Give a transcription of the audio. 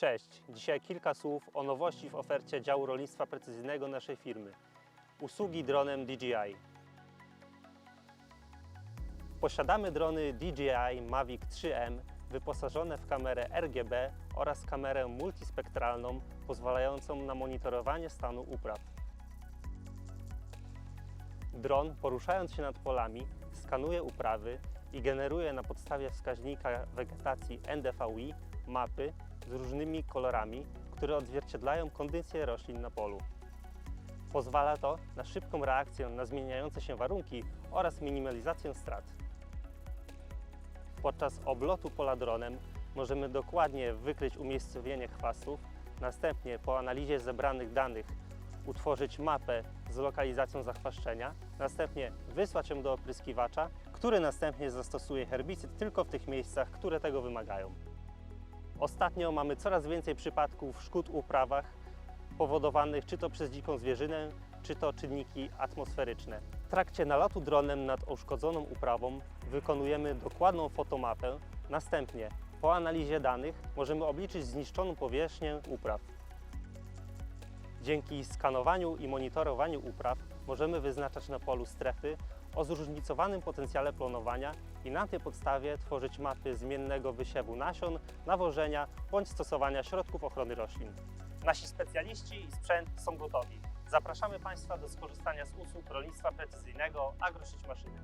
Cześć, dzisiaj kilka słów o nowości w ofercie działu rolnictwa precyzyjnego naszej firmy. Usługi dronem DJI. Posiadamy drony DJI Mavic 3M wyposażone w kamerę RGB oraz kamerę multispektralną pozwalającą na monitorowanie stanu upraw. Dron, poruszając się nad polami, skanuje uprawy i generuje na podstawie wskaźnika wegetacji NDVI mapy z różnymi kolorami, które odzwierciedlają kondycję roślin na polu. Pozwala to na szybką reakcję na zmieniające się warunki oraz minimalizację strat. Podczas oblotu pola dronem możemy dokładnie wykryć umiejscowienie chwastów, następnie po analizie zebranych danych utworzyć mapę z lokalizacją zachwaszczenia, następnie wysłać ją do opryskiwacza, który następnie zastosuje herbicyd tylko w tych miejscach, które tego wymagają. Ostatnio mamy coraz więcej przypadków szkód w uprawach powodowanych czy to przez dziką zwierzynę, czy to czynniki atmosferyczne. W trakcie nalotu dronem nad uszkodzoną uprawą wykonujemy dokładną fotomapę. Następnie po analizie danych możemy obliczyć zniszczoną powierzchnię upraw. Dzięki skanowaniu i monitorowaniu upraw możemy wyznaczać na polu strefy o zróżnicowanym potencjale planowania i na tej podstawie tworzyć mapy zmiennego wysiewu nasion, nawożenia bądź stosowania środków ochrony roślin. Nasi specjaliści i sprzęt są gotowi. Zapraszamy Państwa do skorzystania z usług rolnictwa precyzyjnego AgroSieć Maszyny.